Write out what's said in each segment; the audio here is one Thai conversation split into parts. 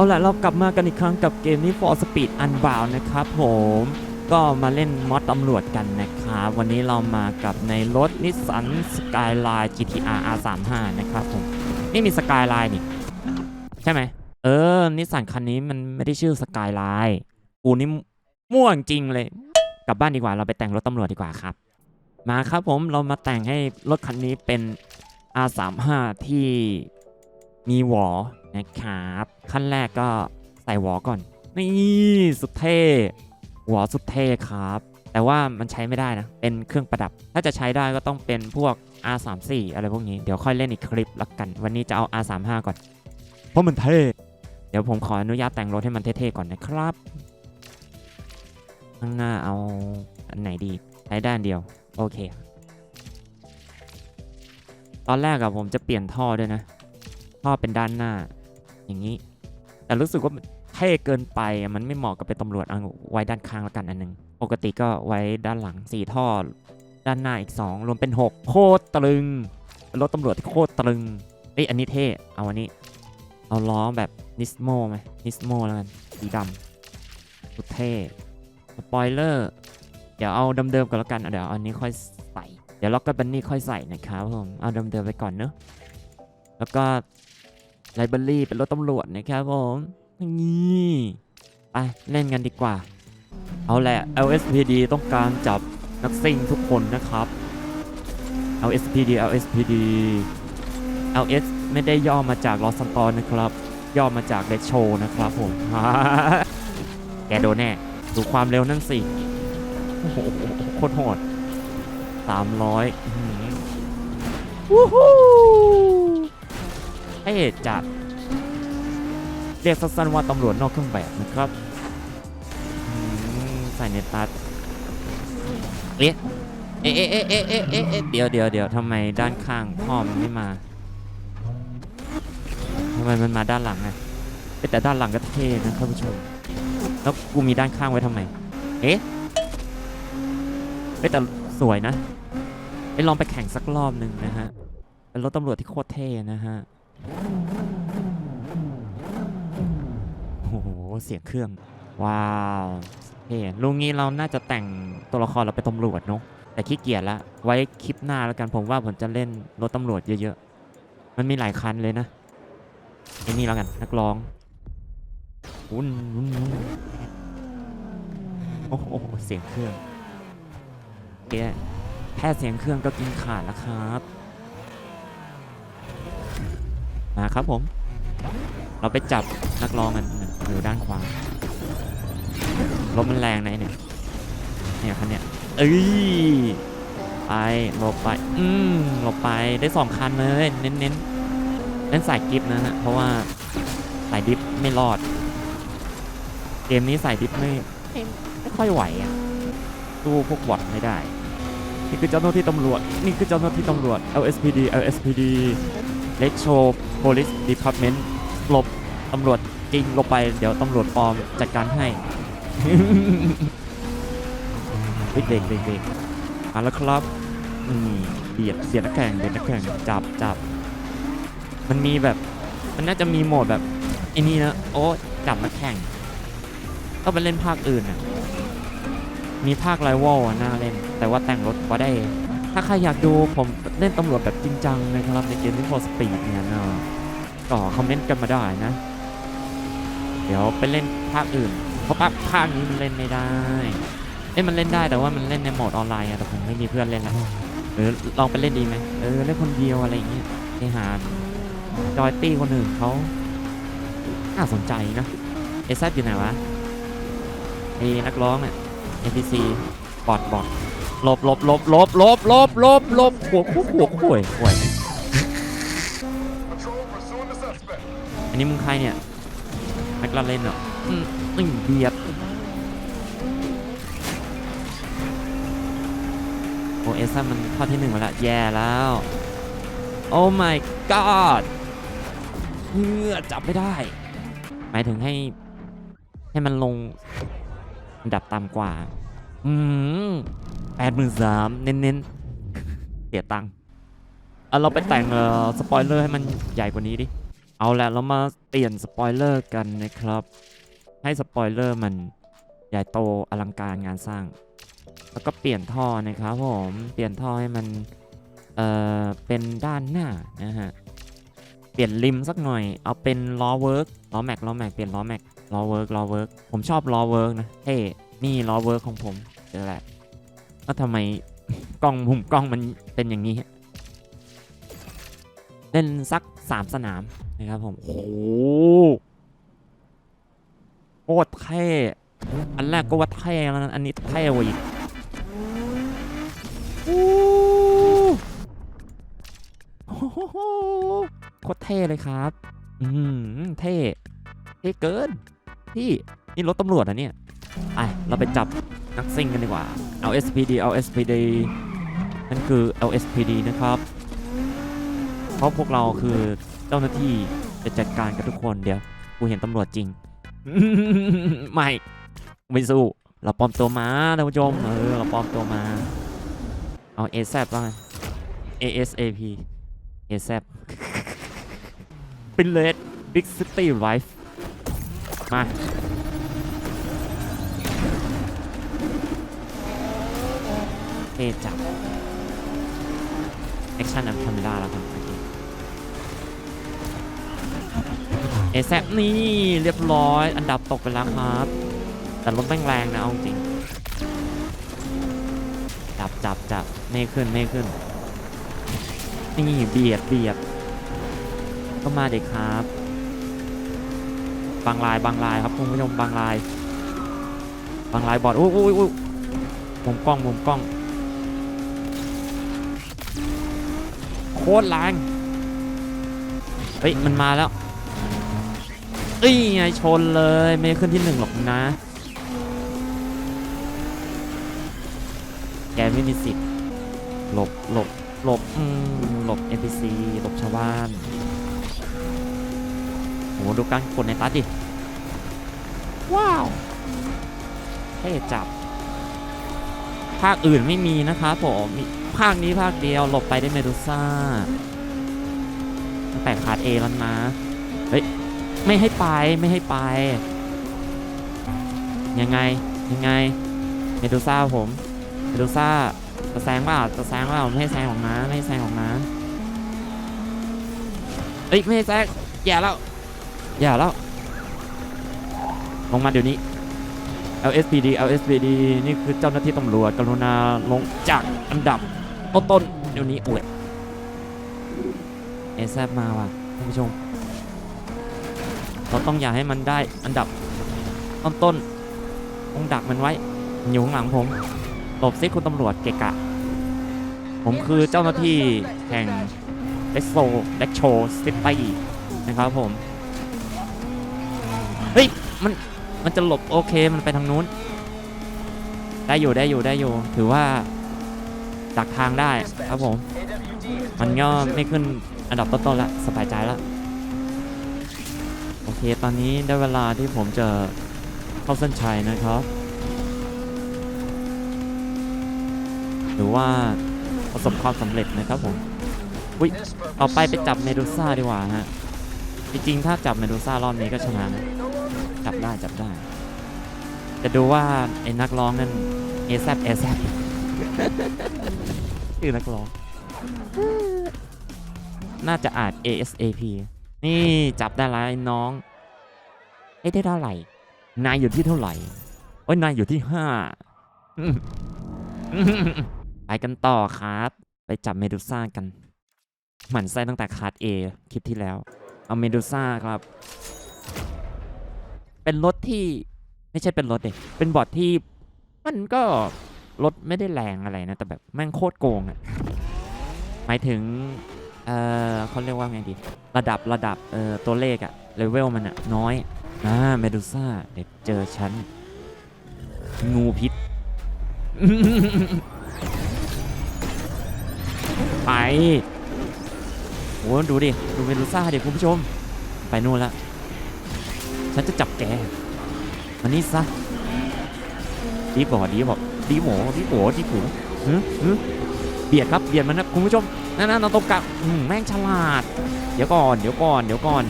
เอาละเรากลับมากันอีกครั้งกับเกมนี้ For Speed Unbound นะครับผม ก็มาเล่นมอดตำรวจกันนะครับ วันนี้เรามากับในรถนิสสัน Skyline GTR R35 นะครับผม นี่มี Skyline นี่ ใช่ไหม เออ นิสสันคันนี้มันไม่ได้ชื่อ Skyline กูนี่ม่วงจริงเลย กลับบ้านดีกว่าเราไปแต่งรถตำรวจดีกว่าครับ มาครับผมเรามาแต่งให้รถคันนี้เป็น R35 ที่ มีหวอนะครับขั้นแรกก็ใส่หวอก่อน นี่สุดเท่หวอสุดเท่ครับ แต่ว่ามันใช้ไม่ได้นะ เป็นเครื่องประดับ ถ้าจะใช้ได้ก็ต้องเป็นพวก R34 อะไรพวกนี้ เดี๋ยวค่อยเล่นอีกคลิปละกัน วันนี้จะเอา R35 ก่อน เพราะมันเท่ เดี๋ยวผมขออนุญาตแต่งรถให้มันเท่ๆก่อนนะครับ ข้างหน้าเอาอันไหนดี ใช้ด้านเดียว โอเค ตอนแรกอะผมจะเปลี่ยนท่อด้วยนะ ท่อเป็นด้านหน้า อย่างนี้ แต่รู้สึกว่าเท่เกินไปมันไม่เหมาะกับเป็นตำรวจเอาไว้ด้านข้างแล้วกันอันหนึง ปกติก็ไว้ด้านหลังสี่ท่อ ด้านหน้าอีก 2 รวมเป็น 6 โคตรตรึงรถตำรวจที่โคตรตรึงเอ้ยอันนี้เท่เอาอันนี้ เอาล้อแบบนิสโมไหมนิสโมแล้วกันสีดำสุดเท่สปอยเลอร์เดี๋ยวเอาเดิมๆก่อนแล้วกันเดี๋ยวอาอันนี้ค่อยใส่เดี๋ยวล็อกกับบันนี่ค่อยใส่นะครับผมเอาเดิมๆไปก่อนเนอะแล้วก็ ไลบรารีเป็นรถตำรวจนะครับผมนี่ไปเล่นกันดีกว่า เอาแหละ LSPD ต้องการจับนักซิ่งทุกคนนะครับ LSPD LSPD LS ไม่ได้ย่อมาจากลอสซันตอนนะครับ ย่อมาจากเลโชนะครับผมแกโดนแน่ ดูความเร็วนั่นสิ โอ้โหโคตรโหดสามร้อยวู้ฮู้ เอ๊ะจัด เรียกสั้นๆว่าตำรวจนอกเครื่องแบบนะครับใส่ในตัดเอ๊ะเอ๊ะเอ๊ะเอ๊ะเอ๊ะเอ๊ะเอ๊ะเดี๋ยวเดี๋ยวเดี๋ยวทำไมด้านข้างพ่อมันไม่มาทำไมมันมาด้านหลังอะเอ๊ะแต่ด้านหลังก็เท่นะท่านผู้ชม แล้วกูมีด้านข้างไว้ทำไม เอ๊ะเอ้แต่สวยนะไปลองไปแข่งสักรอบหนึ่งนะฮะเป็นรถตำรวจที่โคตรเท่นะฮะ โอ้โห เสียงเครื่อง ว้าวเท่ลุงนี้เราน่าจะแต่งตัวละครเราเป็นตำรวจเนอะแต่ขี้เกียจละ ไว้คลิปหน้าแล้วกันผมว่าผมจะเล่นรถตำรวจเยอะๆ มันมีหลายคันเลยนะไอ้นี่แล้วกันนักร้องวุ้นวุ้นวุ้นโอ้โหเสียงเครื่องแกแค่เสียงเครื่องก็กินขาดแล้วครับ มาครับผม เราไปจับนักร้องกันอยู่ด้านขวารถมันแรงนะไอ้เนี่ยเนี่ยคันเนี่ยเอ้ยไปหลบไป อืมหลบไปได้สองคันเลยเน้นเน้นเล่นสายกิฟนะฮะ เพราะว่าสายดิฟไม่รอด เกมนี้สายดิฟไม่ไม่ไม่ค่อยไหวอะสู้พวกบอทไม่ได้ นี่คือเจ้าหน้าที่ตำรวจ นี่คือเจ้าหน้าที่ตำรวจ LSPD LSPD l e k s h o Police Department หลบตำรวจจริงลบไปเดี๋ยวตำรวจปลอมจัดการให้เฮ้ยเบรกเบรกเบรกมาแล้วครับอืมเบียดเบียดนักแข่งเบียดนักแข่งจับจับมันมีแบบ มันน่าจะมีโหมดแบบไอ้นี่นะโอ้จับนักแข่งต้องไปเล่นภาคอื่นอะมีภาคไรวอลน่าเล่น แต่ว่าแต่งรถก็ได้ ถ้าใครอยากดูผมเล่นตำรวจแบบจริงจังนะครับในเกมที่โฟสปีดเนี่ยนะก็คอมเมนต์กันมาได้นะ เดี๋ยวไปเล่นภาคอื่น เพราะภาคภาคนี้มันเล่นไม่ได้เอ้มันเล่นได้แต่ว่ามันเล่นในโหมดออนไลน์อะแต่ผมไม่มีเพื่อนเล่นแล้วหรือลองไปเล่นดีไหมเออเล่นคนเดียวอะไรอย่างเงี้ยไอหารจอยตี้คนอื่นเขาน่าสนใจนะเอซัอยู่ไหนวะไอ้นักร้องเนี่ย NPC บอดบอด ลบลบลบลบลบลบลบลบหัวคู่หัวข่วยข่วยอันนี้มึงใครเนี่ยนักละเล่นเหรออืมอืมเบียดโอเอซ่ามันข้อที่หนึ่งมาแล้วแย่แล้ว โอ้ my god เฮือจับไม่ได้ หมายถึงให้ ให้มันลงอันดับต่ำกว่า อืม แปดหมื่นสามเน้นๆเสียตังค์เอาเราไปแต่งเอ่อสปอยเลอร์ให้มันใหญ่กว่านี้ดิ เอาละเรามาเปลี่ยนสปอยเลอร์กันนะครับ ให้สปอยเลอร์มันใหญ่โตอลังการงานสร้าง แล้วก็เปลี่ยนท่อนะครับผม เปลี่ยนท่อให้มัน เอ่อ เป็นด้านหน้านะฮะ เปลี่ยนริมสักหน่อย เอาเป็นล้อเวิร์กล้อแม็กล้อแม็กเปลี่ยนล้อแม็กล้อเวิร์กล้อเวิร์กผมชอบล้อเวิร์กนะเท่นี่ล้อเวิร์กของผมเจอแหละ แล้วทำไมกล้องมุมกล้องมันเป็นอย่างนี้ เล่นสักสามสนามนะครับผม โอ้โหโคตรเท่อันแรกก็ว่าเท่แล้วอันนี้เท่กว่าอีกโอ้โหโคตรเท่เลยครับ อืมเท่เท่เกิน พี่ นี่รถตำรวจอะเนี่ย ไป เราไปจับ นักซิ่งกันดีกว่า เอา SPD เอา SPD นั่นคือ LSPD นะครับ เพราะพวกเราคือเจ้าหน้าที่จะจัดการกับทุกคนเดี๋ยว กูเห็นตำรวจจริง ไม่ ไม่สู้ เราปลอมตัวมาท่านผู้ชม เออ เราปลอมตัวมา เอา a อ a p ว่าง ASAP ASAP เป็นเลด Big City Life มา ท่จับ Action and Camera แล้วครับโอเอแซนี่เรียบร้อย อันดับตกไปแล้วครับ แต่รถแม่งแรงนะเอาจริง จับจับจับไม่ขึ้นไม่ขึ้น นี่เบียดเบียดก็มาเด็กครับ บางลายบางลายครับคุณผู้ชมบางลาย บางลายบอดอุ้ยอุ้ยอุ้ยมุมกล้องมุมกล้อง ตรแรงเฮ้ยมันมาแล้วเอ้ยไงชนเลยไม่ขึ้นที่หนึ่งหรอกนะ แกไม่มีสิทธิ์หลบหลบหลบอืมหลบ NPC หลบชาวบ้านโหดูการกดในตัดดิ ว้าวเท่จับ ภาคอื่นไม่มีนะครับผมภาคนี้ภาคเดียวหลบไปได้เมดูซ่าตั้งแต่ขาดเอแล้วนะเฮ้ยไม่ให้ไปไม่ให้ไป ยังไงยังไงเมดูซ่าผมเมดูซ่าจะแซงเปล่าจะแซงเปล่าไม่ให้แซงของนะไม่ให้แซงของนะเอ้ยไม่ให้แซงอย่าแล้วอย่าแล้วลงมาเดี๋ยวนี้ LSPD LSPD นี่คือเจ้าหน้าที่ตำรวจกรุณาลงจากอันดับต้นเดี๋ยวนี้โอ้ยเอซมาว่ะท่านผู้ชม เราต้องอย่าให้มันได้อันดับต้นๆต้องดักมันไว้มันอยู่ข้างหลังผมหลบซิคุณตำรวจเกะกะ ผมคือเจ้าหน้าที่แห่งเ e โซเ e กโชซิตี้นะครับผม เฮ้ย มัน มันจะหลบโอเคมันไปทางนู้น ได้อยู่ได้อยู่ได้อยู่ ถือว่าดักทางได้ครับผม มันก็ไม่ขึ้นอันดับต้นๆละสบายใจละโอเค ตอนนี้ได้เวลาที่ผมจะเข้าเส้นชัยนะครับ หรือว่าประสบความสำเร็จนะครับผมอุ้ยต่อไปไปจับเมดูซ่าดีกว่าฮะ จริงๆ ถ้าจับเมดูซ่ารอบนี้ก็ชนะนะ จับได้จับได้ จะดูว่าไอ้นักร้องนั่นเอซเอซชื่อนักร้อง น่าจะอาน ASAP นี่จับได้แล้วน้อง เอ้ได้เท่าไหร่ นายอยู่ที่เท่าไหร่โอ้ยนายอยู่ที่ห้าไปกันต่อครับ ไปจับเมดูซ่ากัน หมั่นไส้ตั้งแต่คาร์ดเอคลิปที่แล้ว เอาเมดูซ่าครับ เป็นรถที่ไม่ใช่เป็นรถเด็กเป็นบอร์ดที่มันก็รถไม่ได้แรงอะไรนะ แต่แบบแม่งโคตรโกงอะ่ะ หมายถึง เออเขาเรียกว่าไงดี ระดับระดับ เออตัวเลขอะเลเวลมันอะน้อยอ่าเมดูซ่า เดี๋ยวเจอฉัน งูพิษ ไปโหดูดิ ดูเมดูซ่าเด็กคุณผู้ชม ไปนู่นละ ฉันจะจับแกมานี่ซะดีบอกดีบอกดีหมอดีโหดีผูฮึฮึเบียดครับเบียดมันนะคุณผู้ชมนั่นนั่นเราตรงกลางแม่งฉลาด เดี๋ยวก่อนเดี๋ยวก่อนเดี๋ยวก่อน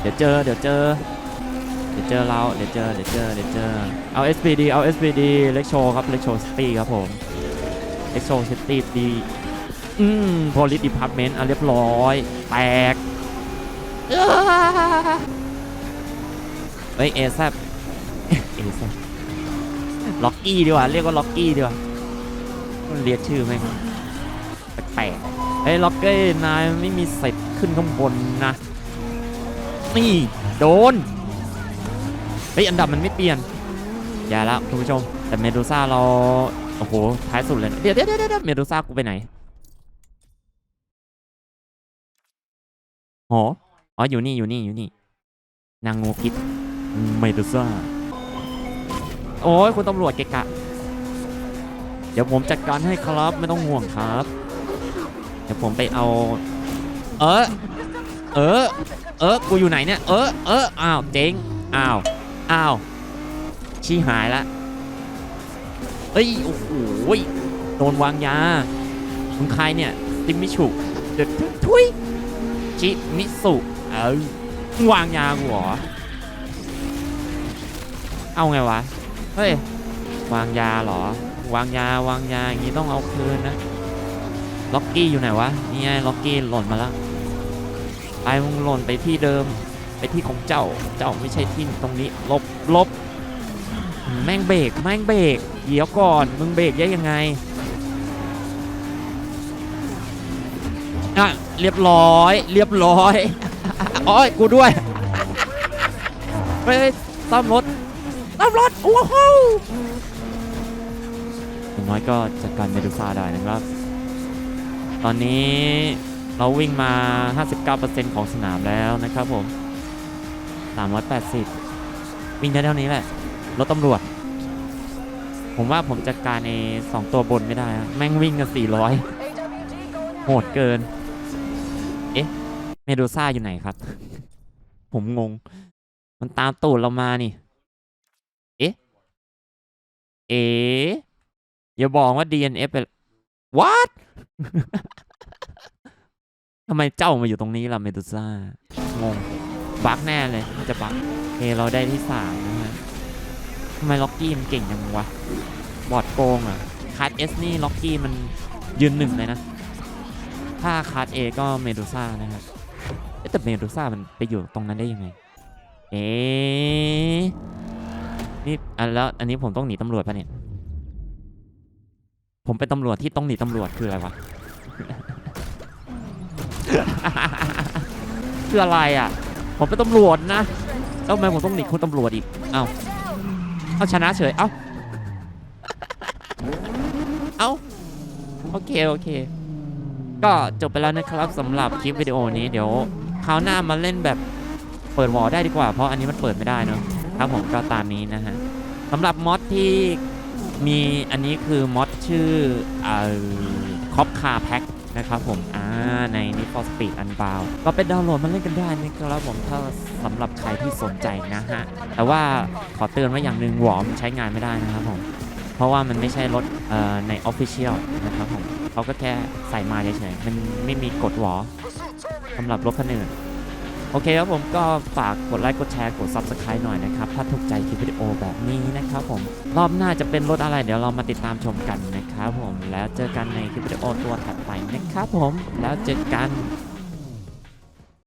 เดี๋ยวเจอเดี๋ยวเจอ เดี๋ยวเจอเราเดี๋ยวเจอเดี๋ยวเจอเดี๋ยวเจอเอา SPD เอา SPD เล็กโชครับเล็กโชซิตี้ครับผมเล็กโชซิตี้ดีอืม police department อะเรียบร้อย แตก เฮ้ยเอซเอซล็อกกี้ดีกว่า เรียกว่าล็อกกี้ดีกว่าเรียกชื่อไหมแปลกๆเฮ้ยล็อกกี้นายไม่มีสิทธิ์ขึ้นข้างบนนะ นี่โดนเฮ้ยอันดับมันไม่เปลี่ยน อย่าล้วคุณผู้ชม แต่เมดูซ่าเรา โอ้โห ท้ายสุดเลย เดี๋ยวเดี๋ยวเดี๋ยวเมดูซ่ากูไปไหนหอ อ๋ออยู่นี่อยู่นี่อยู่นี่ นางงูพิษเมดูซ่าโอ้ยคุณตำรวจเกะกะ เดี๋ยวผมจัดการให้ครับไม่ต้องห่วงครับ เดี๋ยวผมไปเอา เออเออเออกูอยู่ไหนเนี่ย เออเอออ้าวเจ๊งอ้าวอ้าวชี้หายละเอ้ยโอ้โหโดนวางยามึงใครเนี่ยจิมิชุเด็ดทุยจิมิสุ เออมึงวางยากูเหรอ เอาไงวะ เฮ้ย วางยาเหรอ วางยาวางยาอย่างนี้ต้องเอาคืนนะ ล็อกกี้อยู่ไหนวะ นี่ไงล็อกกี้หล่นมาแล้วไปมึงหล่นไปที่เดิม ไปที่ของเจ้า เจ้าไม่ใช่ที่ตรงนี้ ลบลบ แม่งเบรก แม่งเบรก เดี๋ยวก่อน มึงเบรกได้ยังไงอะเรียบร้อย เรียบร้อย โอ้ยกูด้วยเฮ้ยเฮ้ยซ่อมรถซ่อมรถโอ้โหอย่างน้อยก็จัดการเมดูซ่าได้นะครับ ตอนนี้เราวิ่งมา 59%ของสนามแล้วนะครับผม 380 วิ่งได้เท่านี้แหละ รถตำรวจ ผมว่าผมจัดการในสองตัวบนไม่ได้ แม่งวิ่งกัน400 โหดเกิน เมดูซ่าอยู่ไหนครับ ผมงง มันตามตูดเรามานี่ เอ๊ะ เอ๊ะอย่าบอกว่า DNF ไป what ทำไมเจ้ามาอยู่ตรงนี้ล่ะเมดูซ่า งง บักแน่เลยน่าจะบักเอเราได้ที่สามนะฮะทำไมล็อกกี้มันเก่งจังวะ บอดโกงอะ คาร์ดเอสนี่ล็อกกี้มันยืนหนึ่งเลยนะ ถ้าคาร์ดเอก็เมดูซ่านะครับ เอ๊ะแต่เมดูซ่ามันไปอยู่ตรงนั้นได้ยังไง เอ๊ะนี่อันแล้วอันนี้ผมต้องหนีตำรวจปะเนี่ย ผมเป็นตำรวจที่ต้องหนีตำรวจคืออะไรวะ คืออะไรอะ ผมเป็นตำรวจนะแล้วทำไมผมต้องหนีคุณตำรวจอีก เอ้าเอาชนะเฉย เอ้า เอ้า โอเค โอเค ก็จบไปแล้วนะครับสำหรับคลิปวิดีโอนี้เดี๋ยว คราวหน้ามาเล่นแบบเปิดวอลได้ดีกว่า เพราะอันนี้มันเปิดไม่ได้เนอะครับผมก็ตามนี้นะฮะสำหรับมอดที่มีอันนี้คือมอดชื่อเอ่อคอปคาแพ็คนะครับผมอ่าใน Need for Speed Unbound ก็เป็นดาวน์โหลดมาเล่นกันได้นะครับผมถ้าสำหรับใครที่สนใจนะฮะ แต่ว่าขอเตือนไว้อย่างหนึ่งหวอมใช้งานไม่ได้นะครับผม เพราะว่ามันไม่ใช่รถเอ่อใน Official นะครับผมเขาก็แค่ใส่มาเฉยๆมันไม่มีกฎหวอ สำหรับรถคันอื่นโอเคครับผมก็ฝากกดไลค์กดแชร์กด Subscribe หน่อยนะครับ ถ้าถูกใจคลิปวิดีโอแบบนี้นะครับผม รอบหน้าจะเป็นรถอะไรเดี๋ยวเรามาติดตามชมกันนะครับผมแล้วเจอกันในคลิปวิดีโอตัวถัดไปนะครับผมแล้วเจอกัน